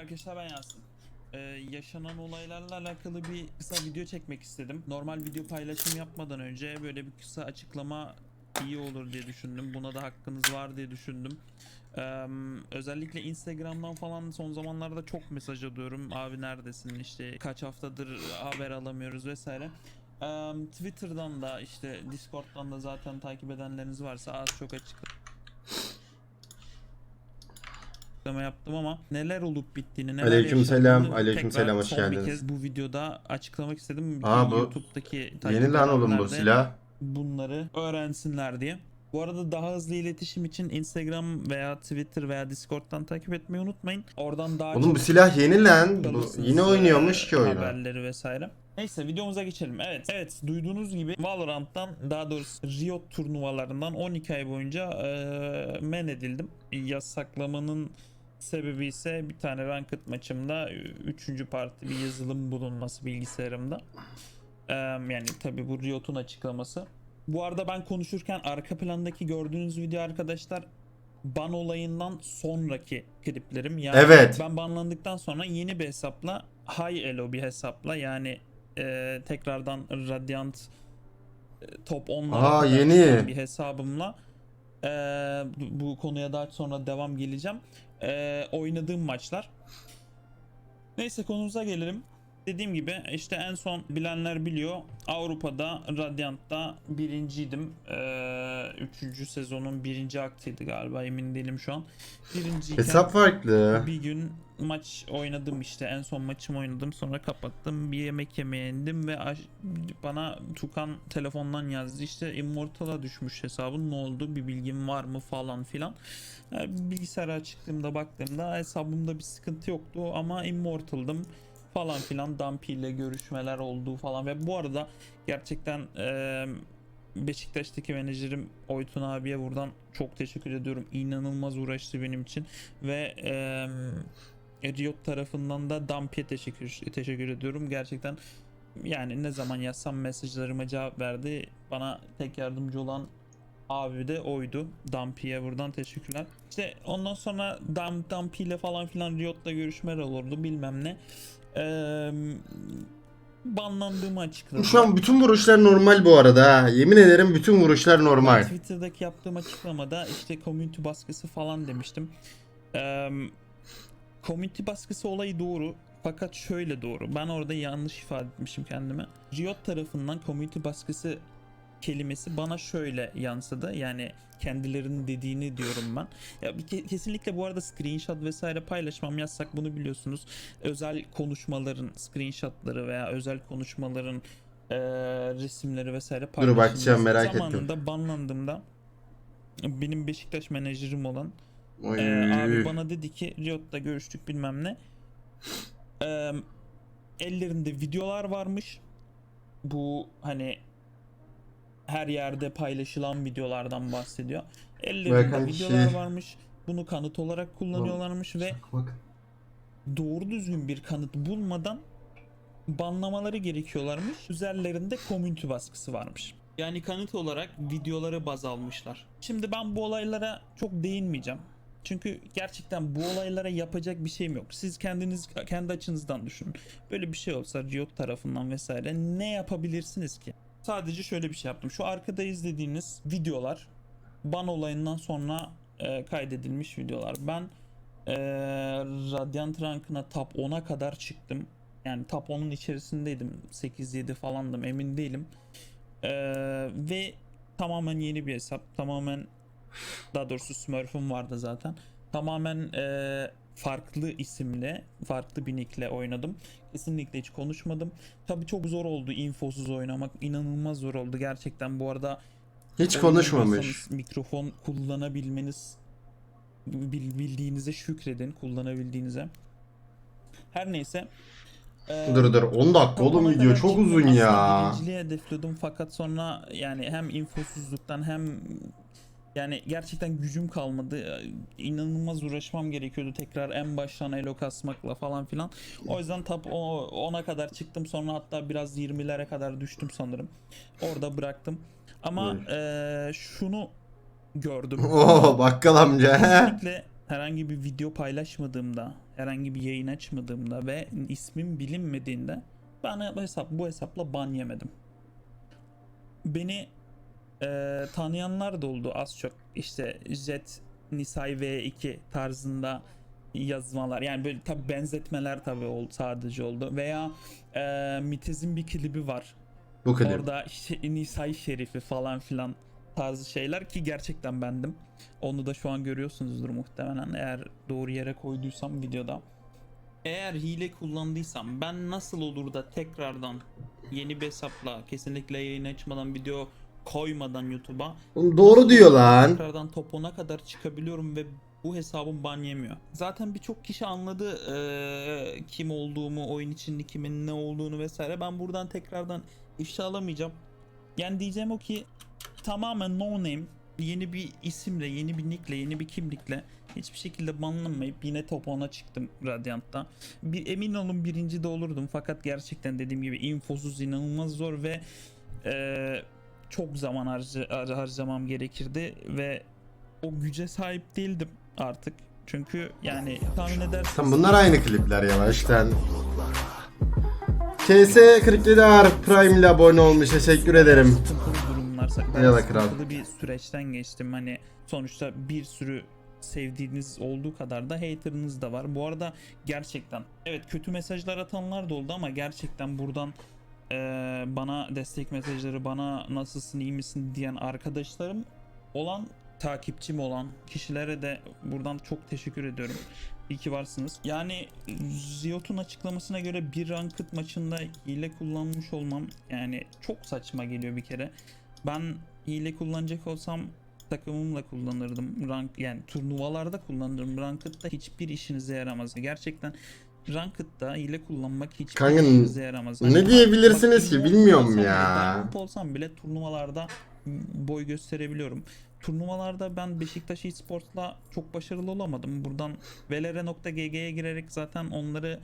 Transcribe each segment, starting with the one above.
Arkadaşlar ben Yasin. Ee, yaşanan olaylarla alakalı bir kısa video çekmek istedim. Normal video paylaşım yapmadan önce böyle bir kısa açıklama iyi olur diye düşündüm. Buna da hakkınız var diye düşündüm. Ee, özellikle Instagram'dan falan son zamanlarda çok mesaj alıyorum. Abi neredesin işte kaç haftadır haber alamıyoruz vesaire. Ee, Twitter'dan da işte Discord'dan da zaten takip edenleriniz varsa az çok açık açıklama yaptım ama neler olup bittiğini neler Aleykümselam, aleykümselam, hoş geldiniz. bir kez bu videoda açıklamak istedim. Aa, Bütün bu YouTube'daki Yeni lan oğlum bu silah. bunları öğrensinler diye. Bu arada daha hızlı iletişim için Instagram veya Twitter veya Discord'dan takip etmeyi unutmayın. Oradan daha Oğlum bu silah yeni lan. Bu yine oynuyormuş e, ki oyunu. Haberleri vesaire. Neyse videomuza geçelim. Evet, evet duyduğunuz gibi Valorant'tan daha doğrusu Riot turnuvalarından 12 ay boyunca e, men edildim. Yasaklamanın sebebi ise bir tane ranked maçımda 3. parti bir yazılım bulunması bilgisayarımda. Yani tabi bu Riot'un açıklaması. Bu arada ben konuşurken arka plandaki gördüğünüz video arkadaşlar ban olayından sonraki kliplerim. Yani Evet. ben banlandıktan sonra yeni bir hesapla high elo bir hesapla yani e, tekrardan Radiant e, top 10'lara Aa, kadar yeni. çıkan bir hesabımla e, bu konuya daha sonra devam geleceğim. E, oynadığım maçlar. Neyse konumuza gelelim. Dediğim gibi işte en son bilenler biliyor. Avrupa'da Radiant'ta birinciydim. Ee, üçüncü sezonun birinci aktıydı galiba emin değilim şu an. Birinciyken Hesap farklı. bir gün maç oynadım işte en son maçımı oynadım sonra kapattım bir yemek yemeye indim ve bana Tukan telefondan yazdı işte Immortal'a düşmüş hesabın ne oldu bir bilgin var mı falan filan Yani bilgisayara çıktığımda baktığımda hesabımda bir sıkıntı yoktu ama Immortal'dım falan filan Dumpy ile görüşmeler oldu falan ve bu arada gerçekten eee Beşiktaş'taki menajerim Oytun abiye buradan çok teşekkür ediyorum. İnanılmaz uğraştı benim için ve eee Riot tarafından da Dumpy'ye teşekkür teşekkür ediyorum. Gerçekten yani ne zaman yazsam mesajlarıma cevap verdi. Bana tek yardımcı olan abi de oydu. Dumpy'ye buradan teşekkürler. İşte ondan sonra Dum, Dumpy ile falan filan Riot'la görüşmeler olurdu bilmem ne. Eee banlandığımı açıkladım. Şu an bütün vuruşlar normal bu arada ha. Yemin ederim bütün vuruşlar normal. Twitter'daki yaptığım açıklamada işte community baskısı falan demiştim. Eee community baskısı olayı doğru. Fakat şöyle doğru. Ben orada yanlış ifade etmişim kendime. Riot tarafından community baskısı kelimesi bana şöyle yansıdı. Yani kendilerinin dediğini diyorum ben. Ya bir ke- kesinlikle bu arada screenshot vesaire paylaşmam yasak bunu biliyorsunuz. Özel konuşmaların screenshotları veya özel konuşmaların eee, resimleri vesaire Dur bakacağım, merak ettim. Zamanında banlandığımda benim Beşiktaş menajerim olan Oy. ee, abi bana dedi ki Riot'ta görüştük bilmem ne. Ee, ellerinde videolar varmış. Bu hani her yerde paylaşılan videolardan bahsediyor. Ellerinde Bakan videolar kişi- varmış. Bunu kanıt olarak kullanıyorlarmış ve Bak. doğru düzgün bir kanıt bulmadan banlamaları gerekiyorlarmış. Üzerlerinde community baskısı varmış. Yani kanıt olarak videoları baz almışlar. Şimdi ben bu olaylara çok değinmeyeceğim. Çünkü gerçekten bu olaylara yapacak bir şeyim yok. Siz kendiniz kendi açınızdan düşünün. Böyle bir şey olsa Riot tarafından vesaire ne yapabilirsiniz ki? Sadece şöyle bir şey yaptım. Şu arkada izlediğiniz videolar ban olayından sonra e, kaydedilmiş videolar. Ben e, Radiant rankına top 10'a kadar çıktım. Yani top 10'un içerisindeydim. 8-7 falandım emin değilim. E, ve tamamen yeni bir hesap. Tamamen daha doğrusu Smurf'um vardı zaten. Tamamen e, farklı isimle, farklı bir nickle oynadım. Kesinlikle hiç konuşmadım. Tabii çok zor oldu infosuz oynamak. inanılmaz zor oldu gerçekten. Bu arada Hiç konuşmamış. Mikrofon kullanabilmeniz bil- bildiğinize şükredin kullanabildiğinize. Her neyse. Ee, Dur dur 10 dakika oğlum video çok uzun ya. Birinciliği hedefliyordum fakat sonra yani hem infosuzluktan hem yani gerçekten gücüm kalmadı. İnanılmaz uğraşmam gerekiyordu tekrar en baştan elo kasmakla falan filan. O yüzden tap 10'a kadar çıktım sonra hatta biraz 20'lere kadar düştüm sanırım. Orada bıraktım. Ama eee, şunu gördüm. Oo bakkal amca. Kesinlikle herhangi bir video paylaşmadığımda, herhangi bir yayın açmadığımda ve ismim bilinmediğinde ben bu hesap bu hesapla ban yemedim. Beni e, tanıyanlar da oldu az çok. İşte Jet Nisay V2 tarzında yazmalar yani böyle tabi benzetmeler tabi oldu sadece oldu veya e, Mitez'in bir klibi var Bu klip. Orada işte Nisay Şerifi falan filan tarzı şeyler ki gerçekten bendim. Onu da şu an görüyorsunuzdur muhtemelen eğer doğru yere koyduysam videoda. Eğer hile kullandıysam ben nasıl olur da tekrardan yeni bir hesapla kesinlikle yayın açmadan video koymadan YouTube'a Oğlum Doğru diyor lan. tekrardan top 10'a kadar çıkabiliyorum ve bu hesabım ban yemiyor. Zaten birçok kişi anladı eee, kim olduğumu, oyun içinde kimin ne olduğunu vesaire. Ben buradan tekrardan ifşa alamayacağım. Yani diyeceğim o ki tamamen no name yeni bir isimle, yeni bir nickle, yeni bir kimlikle hiçbir şekilde banlanmayıp yine top 10'a çıktım Radiant'ta. Bir, emin olun birinci de olurdum fakat gerçekten dediğim gibi infosuz inanılmaz zor ve eee, çok zaman harca, har- harcamam gerekirdi ve o güce sahip değildim artık. Çünkü yani tahmin edersiniz. Tam bunlar aynı klipler yavaştan. KS 47 Arp Prime ile abone olmuş. Teşekkür ederim. Sıkıntılı durumlar. Eyvallah kral. sıkıntılı bir süreçten geçtim. Hani sonuçta bir sürü sevdiğiniz olduğu kadar da haterınız da var. Bu arada gerçekten evet kötü mesajlar atanlar da oldu ama gerçekten buradan eee, bana destek mesajları bana nasılsın iyi misin diyen arkadaşlarım olan takipçim olan kişilere de buradan çok teşekkür ediyorum. İyi ki varsınız. Yani Ziyot'un açıklamasına göre bir ranked maçında hile kullanmış olmam yani çok saçma geliyor bir kere. Ben hile kullanacak olsam takımımla kullanırdım. Rank yani turnuvalarda kullanırım. Ranked'da hiçbir işinize yaramaz. Gerçekten Ranked'da hile kullanmak hiçbir Kanka, işinize yaramaz. ne Hani diyebilirsiniz bak, ki? Bilmiyorum ya. diamond olsam bile turnuvalarda boy gösterebiliyorum. Turnuvalarda ben Beşiktaş Esports'la çok başarılı olamadım. Buradan velere.gg'ye girerek zaten onları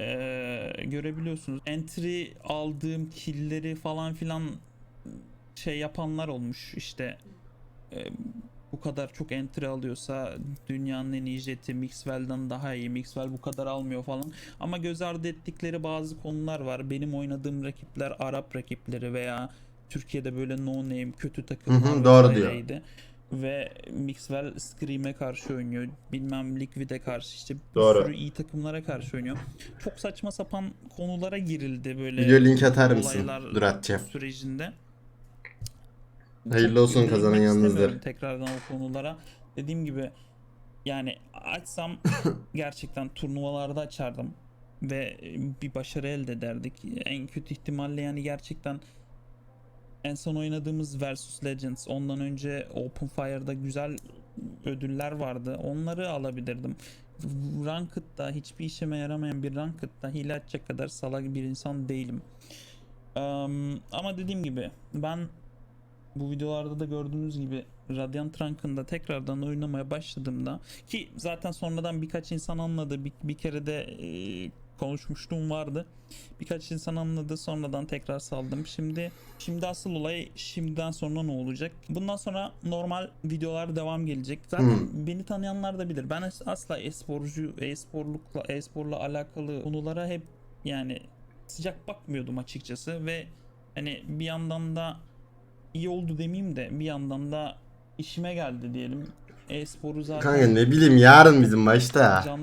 eee, görebiliyorsunuz. Entry aldığım killleri falan filan şey yapanlar olmuş işte eee, bu kadar çok entry alıyorsa dünyanın en iyi jeti Mixwell'dan daha iyi. Mixwell bu kadar almıyor falan. Ama göz ardı ettikleri bazı konular var. Benim oynadığım rakipler Arap rakipleri veya Türkiye'de böyle no name kötü takımlar doğru diyor. Ve Mixwell Scream'e karşı oynuyor. Bilmem Liquid'e karşı işte bir Doğru. sürü iyi takımlara karşı oynuyor. Çok saçma sapan konulara girildi böyle. Video link atar mısın? Dur atacağım. sürecinde. Hayırlı Çok olsun, girmek kazanan yalnızdır. istemiyorum Tekrardan o konulara. Dediğim gibi yani açsam gerçekten turnuvalarda açardım ve bir başarı elde ederdik. En kötü ihtimalle yani gerçekten en son oynadığımız Versus Legends ondan önce Open Fire'da güzel ödüller vardı. Onları alabilirdim. Ranked'da hiçbir işime yaramayan bir Ranked'da hile açacak kadar salak bir insan değilim. Eee, ama dediğim gibi ben bu videolarda da gördüğünüz gibi Radiant Rank'ında tekrardan oynamaya başladığımda ki zaten sonradan birkaç insan anladı. Bir, bir kere de e, konuşmuşluğum vardı. Birkaç insan anladı sonradan tekrar saldım. Şimdi şimdi asıl olay şimdiden sonra ne olacak? Bundan sonra normal videolar devam gelecek. Zaten beni tanıyanlar da bilir. Ben as- asla e-sporcu e-sporlukla e-sporla alakalı konulara hep yani sıcak bakmıyordum açıkçası. Ve hani bir yandan da iyi oldu demeyeyim de bir yandan da işime geldi diyelim. E-sporu zaten Kanka ne bileyim yarın bizim maçta. can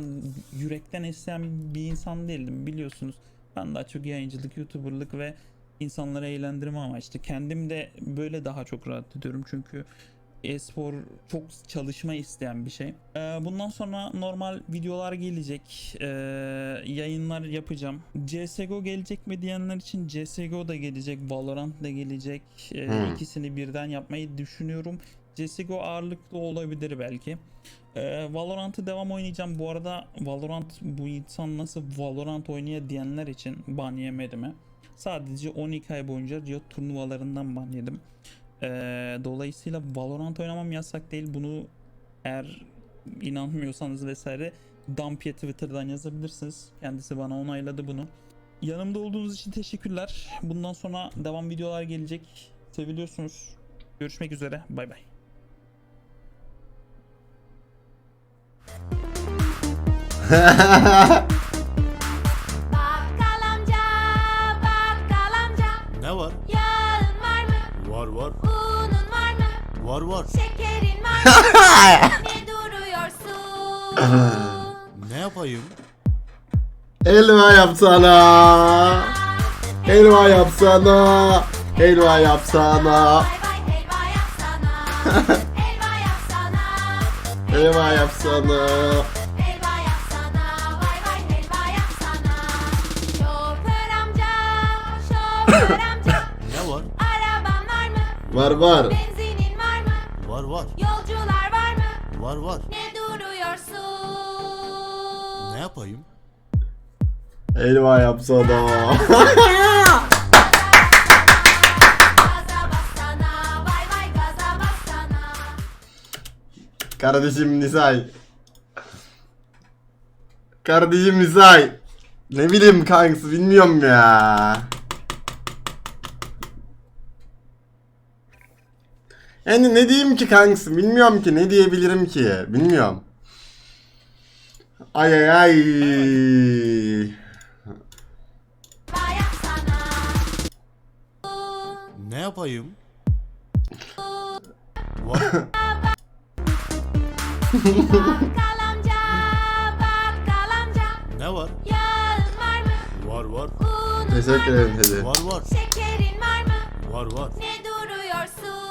yürekten isteyen bir insan değildim biliyorsunuz. Ben daha çok yayıncılık, youtuberlık ve insanları eğlendirme amaçlı. Kendim de böyle daha çok rahat ediyorum çünkü e-spor çok çalışma isteyen bir şey. Ee, bundan sonra normal videolar gelecek. Ee, yayınlar yapacağım. CSGO gelecek mi diyenler için CSGO da gelecek. Valorant da gelecek. Ee, Hmm. İkisini birden yapmayı düşünüyorum. CSGO ağırlıklı olabilir belki. Ee, Valorant'ı devam oynayacağım. Bu arada Valorant bu insan nasıl Valorant oynaya diyenler için ban yemedi mi? Sadece 12 ay boyunca Riot turnuvalarından ban yedim. Ee, dolayısıyla Valorant oynamam yasak değil. Bunu eğer inanmıyorsanız vesaire Dampiye Twitter'dan yazabilirsiniz. Kendisi bana onayladı bunu. Yanımda olduğunuz için teşekkürler. Bundan sonra devam videolar gelecek. Seviliyorsunuz. Görüşmek üzere. Bay bay. Bakkal Var var. Şekerin var ne duruyorsun? Ne yapayım? Helva yapsana. Helva yapsana. Helva yapsana. Helva yapsana var? Var Var var. Yolcular var mı? Var var. Ne duruyorsun? Ne yapayım? Helva yapsana. Kardeşim Nisay. Kardeşim Nisay. Ne bileyim kankası bilmiyorum ya. Yani ne diyeyim ki kankası bilmiyorum ki ne diyebilirim ki bilmiyorum. Ay ay ay. Ne yapayım? Ne var? Yağın var mı? Var var. Teşekkür ederim teyze. Var var. Şekerin var mı? Var var. Ne duruyorsun?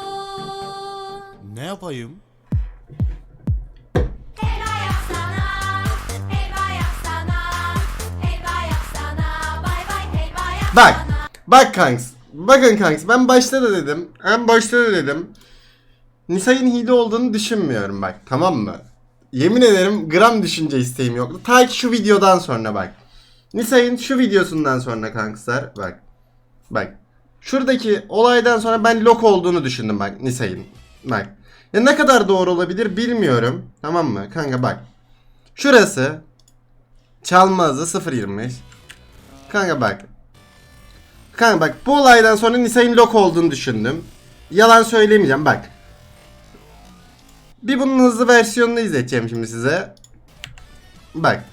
Helva yapsana. Bak. Bak kanks. Bakın kanks ben başta da dedim. En başta da dedim. Nisa'nın hile olduğunu düşünmüyorum bak tamam mı? Yemin ederim gram düşünce isteğim yoktu. Ta ki şu videodan sonra bak. Nisa'nın şu videosundan sonra kankslar bak. Bak. Şuradaki olaydan sonra ben lok olduğunu düşündüm bak Nisa'nın. Bak. Ya ne kadar doğru olabilir bilmiyorum. Tamam mı? Kanka bak. Şurası çalma hızı 0.25. Kanka bak. Kanka bak bu olaydan sonra Nisa'nın lok olduğunu düşündüm. Yalan söylemeyeceğim bak. Bir bunun hızlı versiyonunu izleteceğim şimdi size. Bak.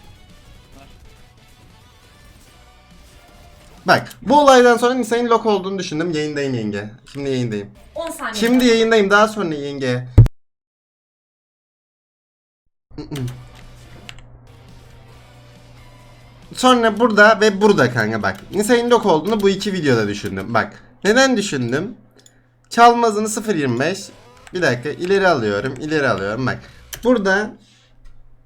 Bak bu olaydan sonra Nisa'nın lok olduğunu düşündüm. Yayındayım yenge. Şimdi yayındayım. 10 saniye. Şimdi yayındayım daha sonra yenge. Sonra burada ve burada kanka bak. Nisa'nın lok olduğunu bu iki videoda düşündüm. Bak. Neden düşündüm? Çalma hızını 0.25. Bir dakika ileri alıyorum. ileri alıyorum bak. Burada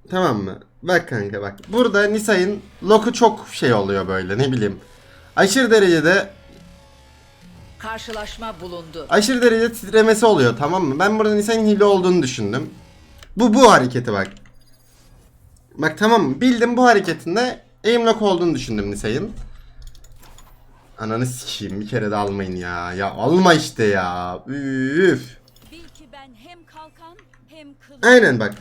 tamam mı? Bak kanka bak. Burada Nisa'nın loku çok şey oluyor böyle ne bileyim. Aşırı derecede Karşılaşma bulundu. aşırı derecede titremesi oluyor tamam mı? Ben burada Nisa'nın hile olduğunu düşündüm. Bu bu hareketi bak. Bak tamam mı? Bildim bu hareketinde aim lock olduğunu düşündüm Nisa'nın. Ananı sikeyim bir kere de almayın ya. Ya alma işte ya. Üf. Bil ki ben hem kalkan hem kılıç. Aynen bak.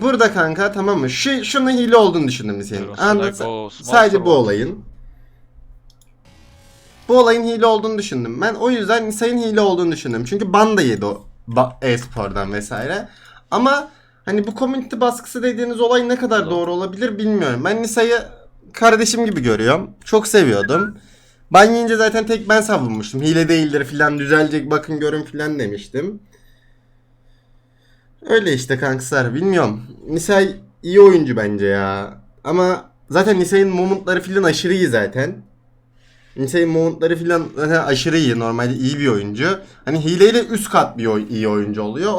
Burada kanka tamam mı? Şu şunun hile olduğunu düşündüm o, small Sadece bu olayın. Bu olayın hile olduğunu düşündüm. Ben o yüzden Nisa'nın hile olduğunu düşündüm. Çünkü ban da yedi o e-spordan vesaire. Ama hani bu community baskısı dediğiniz olay ne kadar doğru olabilir bilmiyorum. Ben Nisa'yı kardeşim gibi görüyorum. Çok seviyordum. Ban yiyince zaten tek ben savunmuştum. Hile değildir filan düzelecek bakın görün filan demiştim. Öyle işte kankıslar bilmiyorum. Nisay iyi oyuncu bence ya. Ama zaten Nisay'ın momentları filan aşırı iyi zaten. Nisay'ın momentları filan zaten aşırı iyi. Normalde iyi bir oyuncu. Hani hileyle üst kat bir iyi oyuncu oluyor.